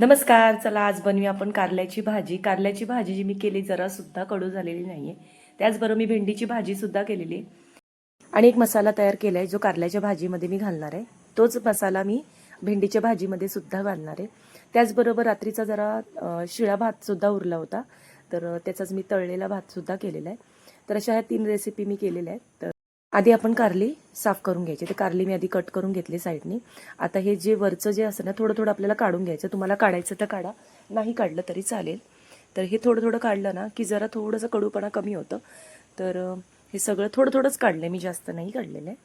नमस्कार चला आज बनवूया आपण कारल्याची भाजी. कारल्याची भाजी जी मी केली जरा सुद्धा कडू झालेली नाहीये. त्याचबरोबर मी भेंडीची भाजी सुद्धा केलेली आहे. आणि एक मसाला तयार केलाय जो कारल्याच्या भाजीमध्ये मी घालणार आहे. तोच मसाला मी भेंडीच्या भाजीमध्ये सुद्धा घालणार आहे. त्याचबरोबर रात्रीचा जरा शिळा भात सुद्धा उरला होता. तर त्याचाच मी तळलेला भात सुद्धा केलेला आहे. तर अशा ह्या तीन रेसिपी मी केलेल्या आहेत. तर आधी आपण कारली साफ करून घ्यायची. ते कारली मी आधी कट करून घेतली साईडनी. आता हे जे वरचं जे असं ना थोडं थोडं आपल्याला काढून घ्यायचं. तुम्हाला काढायचं तर काढा. नाही काढलं तरी चालेल. तर हे थोडं थोडं काढलं ना की जरा थोडंसं कडूपणा कमी होतं. तर हे सगळं थोडं थोडंच काढलं मी जास्त नाही काढलेलं आहे.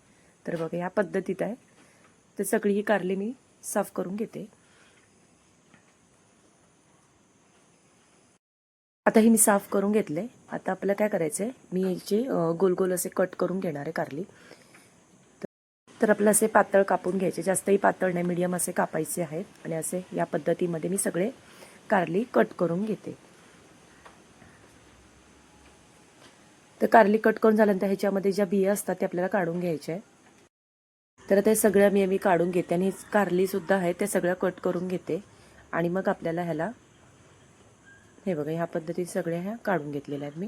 तर बघा ह्या पद्धतीत आहे. तर सगळी ही कारली मी साफ करून घेते. आता हे मी साफ करून घेतले. आता आपल्याला काय करायचंय? मी याचे गोल गोल असे कट करून घेणार आहे कारली. तर आपलं असे पातळ कापून घ्यायचे. जास्तही पातळ नाही मीडियम असे कापायचे आहेत. आणि असे या पद्धतीमध्ये मी सगळे कारली कट करून घेते. तर कारली कट करून झाल्यानंतर ह्याच्यामध्ये ज्या बिया असतात ते आपल्याला काढून घ्यायच्या आहे तर ते सगळ्या मी मी काढून घेते. आणि कारली सुद्धा आहे ते सगळ्या कट करून घेते. आणि मग आपल्याला ह्याला हे बघा ह्या पद्धतीत सगळ्या ह्या काढून घेतलेल्या आहेत मी.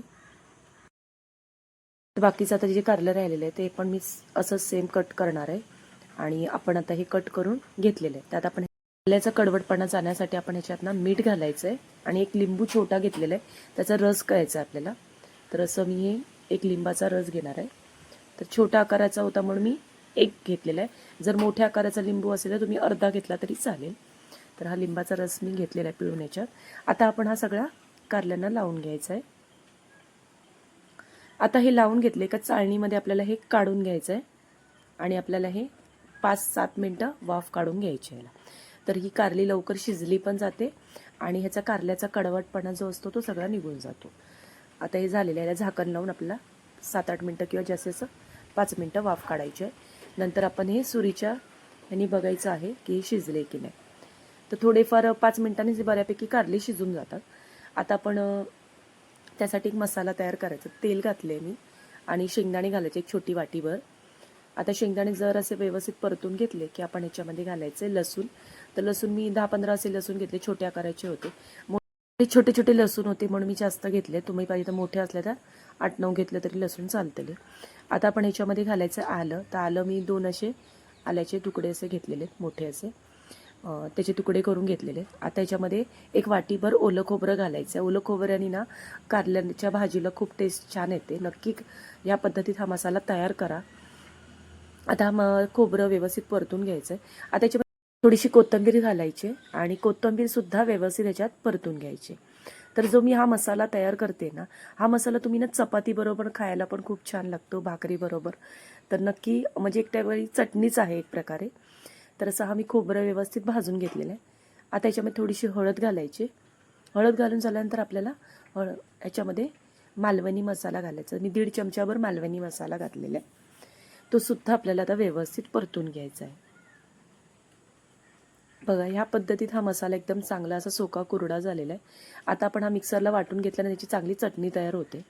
तर बाकीचं आता जे कारलं राहिलेलं आहे ते पण मी असं सेम कट करणार आहे. आणि आपण आता हे कट करून घेतलेलं आहे. त्यात आपण कारल्याचा कडवटपणा जाण्यासाठी आपण ह्याच्यात मीठ घालायचं आहे आणि एक लिंबू छोटा घेतलेला आहे. त्याचा रस कळायचा आहे आपल्याला. तर असं मी हे एक लिंबाचा रस घेणार आहे. तर छोट्या आकाराचा होता म्हणून मी एक घेतलेला आहे. जर मोठ्या आकाराचा लिंबू असेल तर तुम्ही अर्धा घेतला तरी चालेल. तर हा लिंबाचा रस मी घेतलेला आहे पिळून याच्यात आता आपण हा सगळा कारल्यांना लावून घ्यायचा आहे. आता हे लावून घेतले का चाळणीमध्ये आपल्याला हे काढून घ्यायचं आहे. आणि आपल्याला हे पाच सात मिनटं वाफ काढून घ्यायची आहे तर ही कारली लवकर शिजली पण जाते आणि ह्याचा कारल्याचा कडवटपणा जो असतो तो सगळा निघून जातो. आता हे झालेलं आहे याला झाकण लावून आपल्याला सात आठ मिनटं किंवा जास्तीत पाच मिनटं वाफ काढायची आहे. नंतर आपण हे सुरीच्या ह्यानी बघायचं आहे की हे शिजले की नाही. तर थोडेफार पाच मिनिटांनीच बऱ्यापैकी कारली शिजून जातात. आता आपण त्यासाठी एक मसाला तयार करायचा. तेल घातले मी आणि शेंगदाणे घालायचे एक छोटी वाटीभर. आता शेंगदाणे जर असे व्यवस्थित परतून घेतले की आपण याच्यामध्ये घालायचे लसूण. तर लसूण मी दहा पंधरा असे लसूण घेतले छोटे आकाराचे होते. मोठे छोटे छोटे लसूण होते म्हणून मी जास्त घेतले. तुम्ही पाहिजे तर मोठे असले तर आठ नऊ घेतले तरी लसूण चालतेले आता आपण याच्यामध्ये घालायचं आलं. तर आलं मी दोन असे आल्याचे तुकडे असे घेतलेले मोठे असे. त्याचे तुकडे करून घेतलेले आहेत. आता याच्यामध्ये एक वाटीभर ओलं खोबरं घालायचं आहे ओलं खोबऱ्याने ना कारल्याच्या भाजीला खूप टेस्ट छान येते. नक्की या पद्धतीत हा मसाला तयार करा. आता मग खोबरं व्यवस्थित परतून घ्यायचं आहे आता याच्यामध्ये थोडीशी कोथिंबीर घालायची आणि कोथंबीरसुद्धा व्यवस्थित याच्यात परतून घ्यायची. तर जो मी हा मसाला तयार करते ना हा मसाला तुम्ही ना चपाती बरोबर खायला पण खूप छान लागतो भाकरीबरोबर तर नक्की म्हणजे एक त्यावेळी चटणीच आहे एक प्रकारे. तर असं हा मी खोबरं व्यवस्थित भाजून घेतलेलं आहे. आता याच्यामध्ये थोडीशी हळद घालायची. हळद घालून झाल्यानंतर आपल्याला हळ याच्यामध्ये मालवणी मसाला घालायचा. मी दीड चमच्यावर मालवणी मसाला घातलेला आहे. तो सुद्धा आपल्याला आता व्यवस्थित परतून घ्यायचा आहे. बघा ह्या पद्धतीत हा मसाला एकदम चांगला असा सोका कुरडा झालेला आहे. आता आपण हा मिक्सरला वाटून घेतल्याने त्याची चांगली चटणी तयार होते.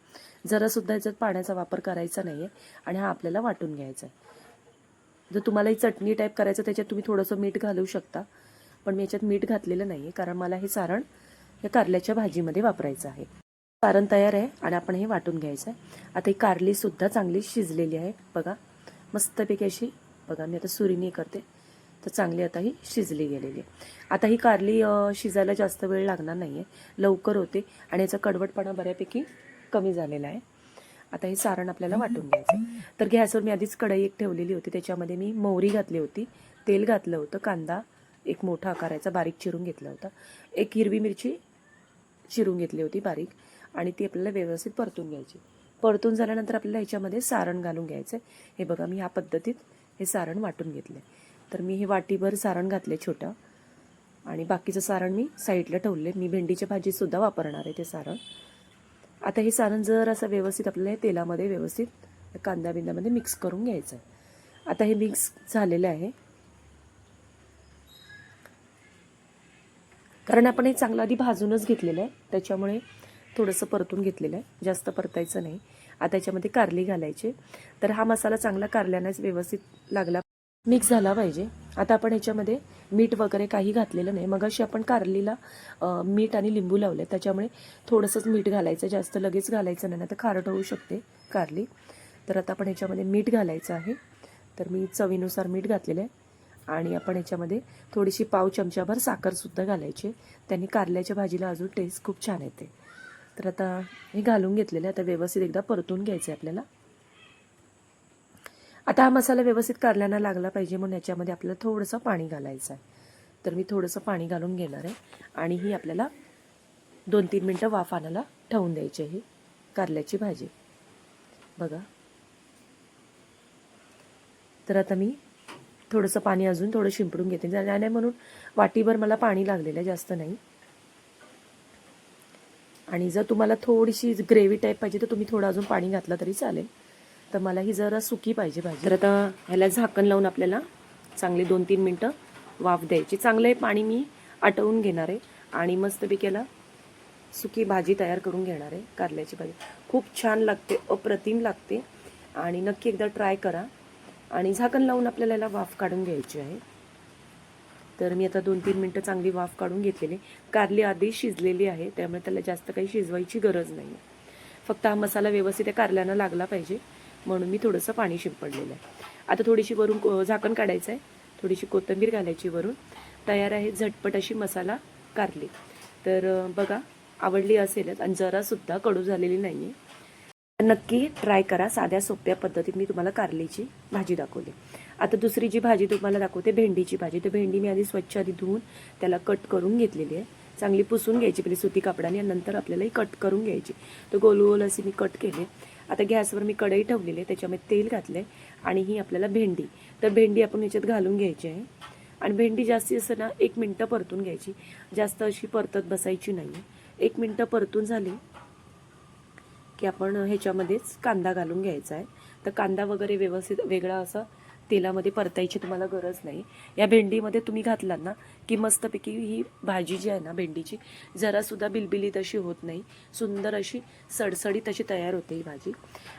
जरासुद्धा याच्यात पाण्याचा वापर करायचा नाही आहे आणि हा आपल्याला वाटून घ्यायचा आहे. जर तुम्हाला ही चटणी टाईप करायचं त्याच्यात तुम्ही थोडंसं मीठ घालू शकता. पण मी याच्यात मीठ घातलेलं नाही आहे कारण मला हे सारण या कारल्याच्या भाजीमध्ये वापरायचं आहे. सारण तयार आहे आणि आपण हे वाटून घ्यायचं आहे. आता ही कारलीसुद्धा चांगली शिजलेली आहे बघा. मस्तपैकी अशी बघा मी आता सुरीने करते. तर चांगली आता ही शिजली गेलेली आहे. आता ही कारली शिजायला जास्त वेळ लागणार नाही आहे लवकर होते आणि याचा कडवटपणा बऱ्यापैकी कमी झालेला आहे. आता हे सारण आपल्याला वाटून घ्यायचं आहे. तर गॅसवर मी आधीच कढई एक ठेवलेली होती त्याच्यामध्ये मी मोहरी घातली होती. तेल घातलं होतं कांदा एक मोठा आकाराचा बारीक चिरून घेतला होता. एक हिरवी मिरची चिरून घेतली होती बारीक आणि ती आपल्याला व्यवस्थित परतून घ्यायची. परतून झाल्यानंतर आपल्याला ह्याच्यामध्ये सारण घालून घ्यायचं हे बघा मी ह्या पद्धतीत हे सारण वाटून घेतलं तर मी हे वाटीभर सारण घातले छोटं आणि बाकीचं सारण मी साईडला ठेवले मी भेंडीच्या भाजीसुद्धा वापरणार आहे ते सारण. आता हे सारण जर असं व्यवस्थित आपल्याला हे तेलामध्ये व्यवस्थित कांदा बिंद्यामध्ये मिक्स करून घ्यायचं आहे आता हे मिक्स झालेलं आहे. कारण आपण हे चांगलं आधी भाजूनच घेतलेलं आहे. त्याच्यामुळे थोडंसं परतून घेतलेलं आहे. जास्त परतायचं नाही. आता याच्यामध्ये कारली घालायची. तर हा मसाला चांगला कारल्यानेच व्यवस्थित लागला. मिक्स झाला पाहिजे. आता आपण याच्यामध्ये मीठ वगैरे काही घातलेलं नाही. मग अशी आपण कारलीला मीठ आणि लिंबू लावले. त्याच्यामुळे थोडंसंच मीठ घालायचं. जास्त लगेच घालायचं नाही तर खारट होऊ शकते कारली. तर आता आपण याच्यामध्ये मीठ घालायचं आहे. तर मी चवीनुसार मीठ घातलेलं आहे. आणि आपण याच्यामध्ये थोडीशी पाव चमच्याभर साखरसुद्धा घालायची. त्यांनी कारल्याच्या भाजीला अजून टेस्ट खूप छान येते. तर आता हे घालून घेतलेलं आहे. आता व्यवस्थित एकदा परतून घ्यायचं आहे आपल्याला. आता हा मसाला व्यवस्थित कारल्याना लागला पाहिजे म्हणून याच्यामध्ये आपल्याला थोडंसं पाणी घालायचं आहे. तर मी थोडंसं पाणी घालून घेणार आहे. आणि ही आपल्याला दोन तीन मिनटं वाफ आणायला ठेवून द्यायची आहे ही कारल्याची भाजी. बघा. तर आता मी थोडंसं पाणी अजून थोडं शिंपडून घेते. नाही म्हणून वाटीभर मला पाणी लागलेलं आहे जास्त नाही. आणि जर तुम्हाला थोडीशी ग्रेव्ही टाईप पाहिजे तर तुम्ही थोडं अजून पाणी घातलं तरी चालेल. तर मला ही जरा सुकी पाहिजे भाजी. तर आता ह्याला झाकण लावून आपल्याला चांगली दोन तीन मिनटं वाफ द्यायची. चांगलं हे पाणी मी आटवून घेणार आहे आणि मस्तपैकी याला सुकी भाजी तयार करून घेणार आहे कारल्याची भाजी. खूप छान लागते अप्रतिम लागते आणि नक्की एकदा ट्राय करा. आणि झाकण लावून आपल्याला याला वाफ काढून घ्यायची आहे. तर मी आता दोन तीन मिनटं चांगली वाफ काढून घेतलेली. कारली आधी शिजलेली आहे त्यामुळे त्याला जास्त काही शिजवायची गरज नाही फक्त हा मसाला व्यवस्थित त्या कारल्यानं लागला पाहिजे. म्हणून मी थोडंसं पाणी शिंपडलेलं आहे. आता थोडीशी वरून झाकण काढायचं आहे. थोडीशी कोथिंबीर घालायची वरून. तयार आहे झटपट अशी मसाला कारली. तर बघा आवडली असेलच आणि जरासुद्धा कडू झालेली नाही आहे नक्की ट्राय करा. साध्या सोप्या पद्धतीत मी तुम्हाला कारलीची भाजी दाखवली. आता दुसरी जी भाजी तुम्हाला दाखवते भेंडीची भाजी. तर भेंडी मी आधी स्वच्छ आधी धुवून त्याला कट करून घेतलेली आहे. चांगली पुसून घ्यायची पहिले सुती कापडाने नंतर आपल्याला ही कट करून घ्यायची. तर गोल गोल अशी मी कट केले. आता गॅसवर मी कढई ठेवलेली आहे त्याच्यामध्ये तेल घातले आणि ही आपल्याला भेंडी. तर भेंडी आपण ह्याच्यात घालून घ्यायची आहे. आणि भेंडी जास्ती असं ना एक मिनटं परतून घ्यायची. जास्त अशी परतत बसायची नाही एक मिनटं परतून झाली की आपण ह्याच्यामध्येच कांदा घालून घ्यायचा आहे. तर कांदा वगैरे व्यवस्थित वेगळा असा तेलामध्ये परतायची तुम्हाला गरज नाही. या भेंडीमध्ये तुम्ही घातलात ना की मस्तपैकी ही भाजी जी आहे ना भेंडीची जरासुद्धा बिलबिलीत अशी होत नाही. सुंदर अशी सडसडीत अशी तयार होते ही भाजी.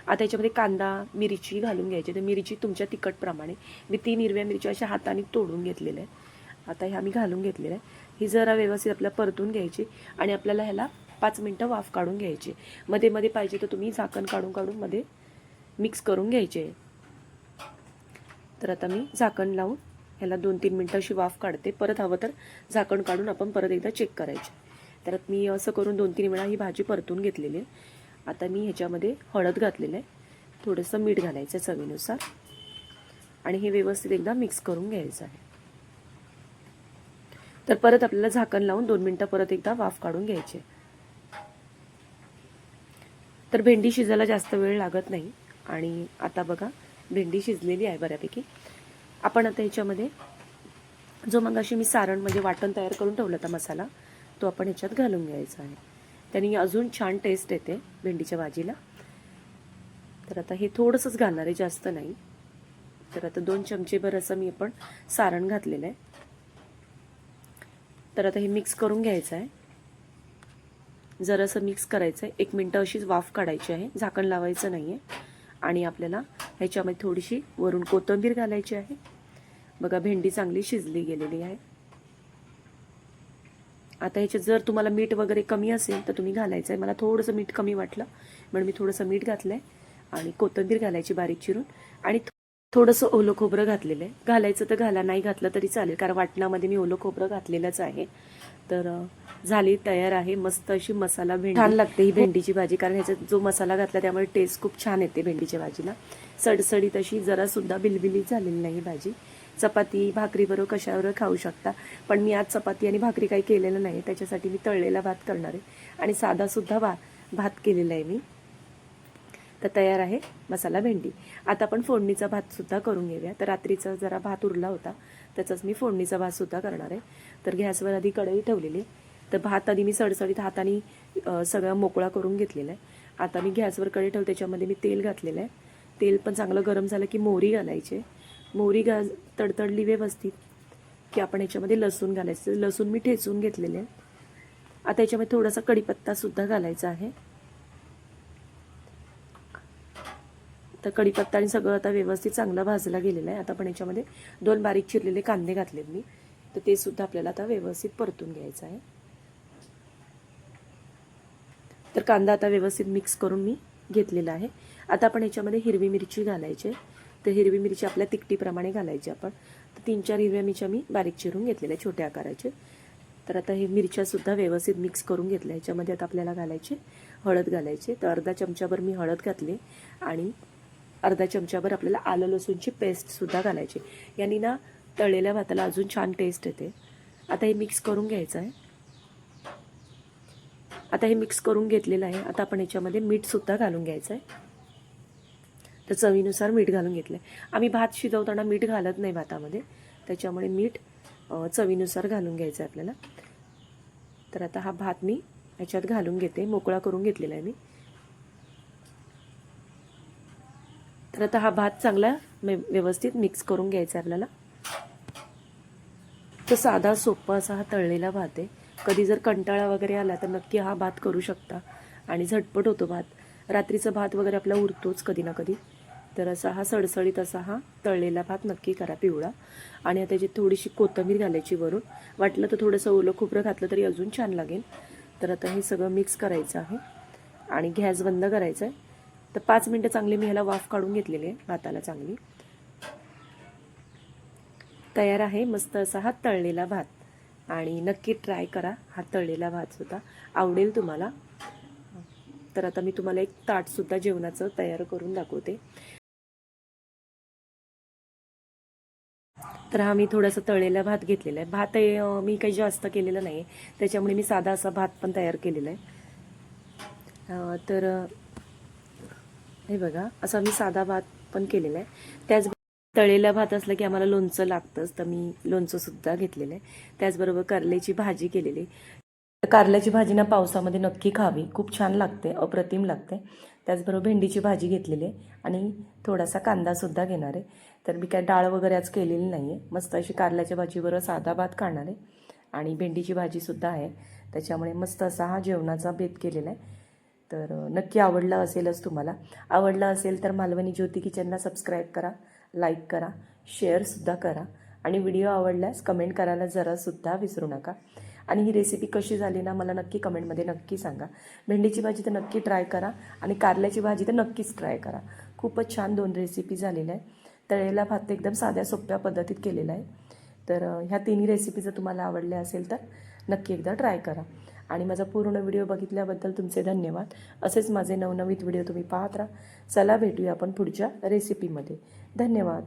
आता याच्यामध्ये कांदा मिरची घालून घ्यायची. तर मिरची तुमच्या तिखटप्रमाणे मी तीन हिरव्या मिरच्या अशा हाताने तोडून घेतलेल्या आहे आता ह्या मी घालून घेतलेल्या आहे ही जरा व्यवस्थित आपल्याला परतून घ्यायची आणि आपल्याला ह्याला पाच मिनटं वाफ काढून घ्यायची. मध्ये मध्ये पाहिजे तर तुम्ही झाकण काढून काढून मध्ये मिक्स करून घ्यायचे. तर आता मी झाकण लावून ह्याला दोन तीन मिनटं अशी वाफ काढते. परत हवं तर झाकण काढून आपण परत एकदा चेक करायचे. तर मी असं करून दोन तीन वेळा ही भाजी परतून घेतलेली आहे. आता मी ह्याच्यामध्ये हळद घातलेलं आहे. थोडंसं मीठ घालायचं आहे चवीनुसार. आणि हे व्यवस्थित एकदा मिक्स करून घ्यायचं आहे. तर परत आपल्याला झाकण लावून दोन मिनटं परत एकदा वाफ काढून घ्यायचे तर भेंडी शिजायला जास्त वेळ लागत नाही. आणि आता बघा भेंडी शिजलेली आहे बऱ्यापैकी. आपण आता ह्याच्यामध्ये जो मग अशी मी सारण म्हणजे वाटण तयार करून ठेवला होता मसाला तो आपण ह्याच्यात घालून घ्यायचा आहे. त्याने अजून छान टेस्ट येते भेंडीच्या भाजीला. तर आता हे थोडंसंच घालणार आहे जास्त नाही. तर आता दोन चमचेभर असं मी आपण सारण घातलेलं आहे. तर आता हे मिक्स करून घ्यायचं आहे. जरासं मिक्स करायचं आहे. एक मिनटं अशीच वाफ काढायची आहे. झाकण लावायचं नाही आहे आणि आपल्याला ह्याच्यामध्ये थोडीशी वरून कोथिंबीर घालायची आहे. बघा भेंडी चांगली शिजली गेलेली आहे. आता ह्याच्यात जर तुम्हाला मीठ वगैरे कमी असेल तर तुम्ही घालायचं आहे. मला थोडंसं मीठ कमी वाटलं म्हणून मी थोडंसं मीठ घातलं आहे आणि कोथिंबीर घालायची बारीक चिरून. आणि थोडंसं ओलं खोबरं घातलेलं आहे. घालायचं तर घाला नाही घातलं तरी चालेल कारण वाटणामध्ये मी ओलं खोबरं घातलेलंच आहे. तर झाली तयार आहे. मस्त अशी मसाला भेंडी. छान लागते ही भेंडीची भाजी कारण ह्याच्यात जो मसाला घातला त्यामुळे टेस्ट खूप छान येते भेंडीच्या भाजीला. सडसडीत अशी जरासुद्धा बिलबिलीत झालेली नाही भाजी. चपाती भाकरीबरोबर कशाबरोबर खाऊ शकता. पण मी आज चपाती आणि भाकरी काही केलेलं नाही. त्याच्यासाठी मी तळलेला भात करणार आहे. आणि साधासुद्धा भा भात केलेला आहे मी. तर तयार आहे मसाला भेंडी. आता आपण फोडणीचा भात सुद्धा करून घेऊया. तर रात्रीचा जरा भात उरला होता त्याचाच मी फोडणीचा भात सुद्धा करणार आहे. तर गॅसवर आधी कढई ठेवलेली आहे. तर भात आधी मी सडसडीत हाताने सगळा मोकळा करून घेतलेला आहे. आता मी गॅसवर कढई ठेवू त्याच्यामध्ये मी तेल घातलेलं आहे. तेल पण चांगलं गरम झालं की मोहरी घालायची. मोहरी घा तडतडली व्यवस्थित की आपण याच्यामध्ये लसूण घालायचं. लसूण मी ठेचून घेतलेले आहे. आता याच्यामध्ये थोडासा कढीपत्तासुद्धा घालायचा आहे. तर कढीपत्ता आणि सगळं आता व्यवस्थित चांगलं भाजला गेलेलं आहे. आता पण याच्यामध्ये दोन बारीक चिरलेले कांदे घातलेत मी. तर ते सुद्धा आपल्याला आता व्यवस्थित परतून घ्यायचं आहे. तर कांदा आता व्यवस्थित मिक्स करून मी घेतलेला आहे. आता आपण याच्यामध्ये हिरवी मिरची घालायची तर हिरवी मिरची आपल्या तिकटीप्रमाणे घालायची आपण. तर तीन चार हिरव्या मिरच्या मी बारीक चिरून घेतलेल्या छोट्या आकाराचे. तर आता हे मिरच्यासुद्धा व्यवस्थित मिक्स करून घेतल्या. याच्यामध्ये आता आपल्याला घालायचे हळद घालायचे. तर अर्धा चमचाभर मी हळद घातली आणि अर्धा चमच्यावर आपल्याला आलं लसूणची पेस्टसुद्धा घालायची. यांनी ना तळलेल्या भाताला अजून छान टेस्ट येते. आता हे मिक्स करून घ्यायचं आहे. आता हे मिक्स करून घेतलेलं आहे. आता आपण याच्यामध्ये मीठसुद्धा घालून घ्यायचं आहे. तर चवीनुसार मीठ घालून घेतलं आहे आम्ही भात शिजवताना मीठ घालत नाही भातामध्ये. त्याच्यामुळे मीठ चवीनुसार घालून घ्यायचं आहे आपल्याला. तर आता हा भात मी ह्याच्यात घालून घेते. मोकळा करून घेतलेला आहे मी. तर आता हा भात चांगला मे- व्यवस्थित मिक्स करून घ्यायचा आहे आपल्याला. तर साधा सोपा असा हा तळलेला भात आहे. कधी जर कंटाळा वगैरे आला तर नक्की हा भात करू शकता. आणि झटपट होतो भात. रात्रीचा भात वगैरे आपला उरतोच कधी ना कधी. तर असा हा सडसडीत असा हा तळलेला भात नक्की करा पिवळा. आणि आता त्याची थोडीशी कोथिंबीर घालायची वरून. वाटलं तर थोडंसं ओलं खोबरं घातलं तरी अजून छान लागेल. तर आता हे सगळं मिक्स करायचं आहे. आणि गॅस बंद करायचा आहे. तर पाच मिनटं चांगली मी ह्याला वाफ काढून घेतलेली आहे भाताला चांगली. तयार आहे मस्त असा हा तळलेला भात. आणि नक्की ट्राय करा हा तळलेला भात सुद्धा. आवडेल तुम्हाला. तर आता मी तुम्हाला एक ताटसुद्धा जेवणाचं तयार करून दाखवते. तर हा मी थोडासा तळलेला भात घेतलेला आहे. भात मी काही जास्त केलेलं नाही त्याच्यामुळे मी साधा असा भात पण तयार केलेला आहे. तर हे बघा असा मी साधा भात पण केलेला आहे. त्याच तळेला भात असला की आम्हाला लोणचं लागतंच तर मी लोणचं सुद्धा घेतलेलं आहे. त्याचबरोबर कारल्याची भाजी केलेली आहे. कारल्याची भाजी ना पावसामध्ये नक्की खावी. खूप छान लागते अप्रतिम लागते. त्याचबरोबर भेंडीची भाजी घेतलेली आहे आणि थोडासा कांदासुद्धा घेणार आहे. तर मी काय डाळ वगैरे आज केलेली नाही आहे मस्त अशी कारल्याच्या भाजीबरोबर साधा भात खाणार आहे. आणि भेंडीची भाजीसुद्धा आहे. त्याच्यामुळे मस्त असा हा जेवणाचा बेत केलेला आहे. तर नक्की आवडला असेलच तुम्हाला. आवडला असेल तर मालवणी ज्योती किचनला सबस्क्राईब करा लाईक करा शेअरसुद्धा करा. आणि व्हिडिओ आवडल्यास कमेंट करायला जरासुद्धा विसरू नका. आणि ही रेसिपी कशी झाली ना मला नक्की कमेंटमध्ये नक्की सांगा. भेंडीची भाजी तर नक्की ट्राय करा आणि कारल्याची भाजी तर नक्कीच ट्राय करा. खूपच छान दोन रेसिपी झालेल्या आहे तळेला भात एकदम साध्या सोप्या पद्धतीत केलेला आहे. तर ह्या तिन्ही रेसिपी जर तुम्हाला आवडल्या असेल तर नक्की एकदा ट्राय करा. आणि माझा पूर्ण व्हिडिओ बघितल्याबद्दल तुमचे धन्यवाद. असेच माझे नवनवीन व्हिडिओ तुम्ही पाहत राहा. चला भेटूया आपण पुढच्या रेसिपीमध्ये धन्यवाद.